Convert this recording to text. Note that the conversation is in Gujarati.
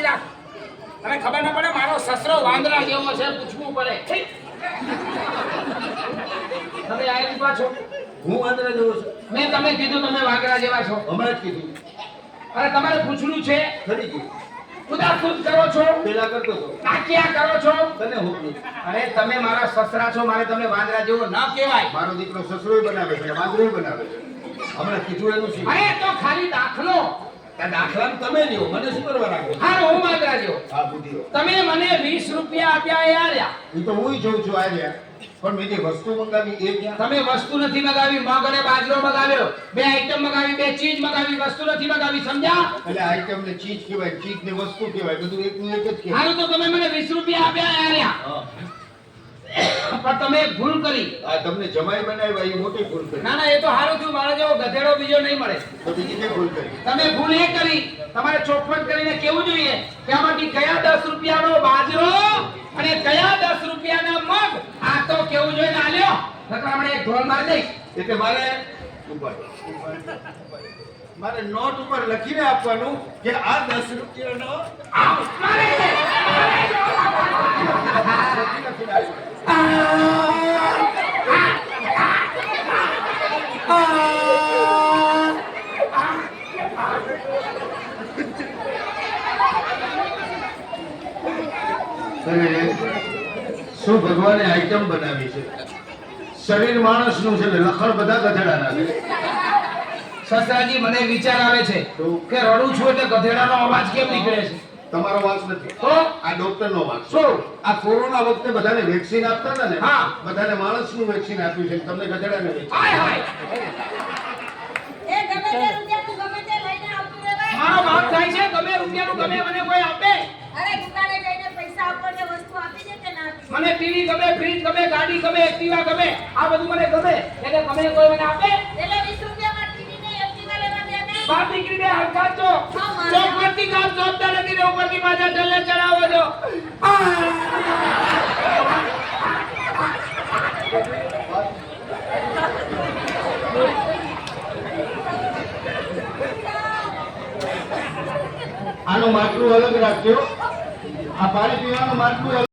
બાકી રાખ. તને ખબર ના પડે મારો સસરો વાંદરા જેવો છે પૂછવું પડે. તમે આવી આયરી પાછો હું વાંદરા જેવો છું. મેં તમે કીધું તમે વાંદરા જેવા છો. હમણાં જ કીધું. અરે તમારે પૂછવું છે? ખરી ગયું ખુદાખુદ કરો છો? પેલા કરતો છો નાક્યા કરો છો? તને હું અરે તમે મારા સસરા છો મારે તમને વાંદરા જેવો ન કહેવાય. મારો દીકરો સસરોય બનાવે છે વાંદરોય બનાવે છે. હમણાં કીધું એનું છે અરે તો ખાલી દાખલો. આ તમે લ્યો મને શું કરવા રાખો હા હું વાંદરા જેવો હા બુદ્ધિઓ તમે મને 20 રૂપિયા આપ્યા એ આલ્યા. એ તો હું જોઉં છું આજે પણ મેં જે વસ્તુ મંગાવી એ ક્યાં? તમે વસ્તુ નથી મગાવી મગ બાજરો મગાવ્યો. બે આઈટમ મગાવી બે ચીજ મગાવી વસ્તુ નથી મગાવી સમજ્યા? એટલે આઈટમ ને ચીજ કહેવાય ચીજ ને વસ્તુ કહેવાય બધું એકનું એક જ કહેવાય. હારું તો તમે મને 20 રૂપિયા આપ્યા. પણ તમે ભૂલ કરી. આ તમને જમાઈ બનાવ્યા એ મોટી ભૂલ કરી. ના ના એ તો હારું થયું. મારા જેવો ગધેડો બીજો નહીં મળે. તો બીજી કઈ ભૂલ કરી? તમે ભૂલ એ કરી. તમારે ચોખવટ કરીને કેવું જોઈએ કે આમાંથી કયા દસ રૂપિયાનો બાજરો અને કયા દસ રૂપિયાના મગ? આ તો કેવું જોઈએ? ના લ્યો. નકર એક ઢોલ મારી દઈશ. એટલે મારે મારે નોટ ઉપર લખીને આપવાનું કે આ દસ રૂપિયાનો આ મારી દે. લખીને આપવાનું. અને શું ભગવાને આઈટમ બનાવી છે? શરીર માણસનું છે લખણ બધા ગધેડાના છે. સસરાજી મને વિચાર આવે છે કે રડું છું એટલે ગધેડાનો અવાજ કેમ નીકળે છે? તમારો વાંક નથી. તો? આ ડોક્ટર નો વાંક શું? આ કોરોના વખતે બધાને વેક્સિન આપતા હતા ને? હા. બધાને માણસનું વેક્સિન આપ્યું છે. તમને ગધેડાને વેક્સિન હાય હાય. એ ગમે તે રૂપિયા તું ગમે તે લઈને આવતું રહેવાય. મારો ભાગ થાય છે ગમે રૂપિયાનું ગમે મને કોઈ આપે અરે દુકાને જઈને પૈસા આપો ને વસ્તુ આપી દે કે ના આપી દે? મને ટીવી ગમે ફ્રીજ ગમે ગાડી ગમે એક્ટિવા ગમે આ બધું મને ગમે. એટલે ગમે કોઈ મને આપે. એટલે વીસ રૂપિયામાં ટીવી ને એક્ટિવા લેવા દે ને. બાપ દીકરી ને હરખા જ છો મારે. કામ જોતા નથી ને ઉપરથી પાછા ઢલે ચડાવો છો. આનું માટલું અલગ રાખજો. આ પાણી પીવાનું માટલું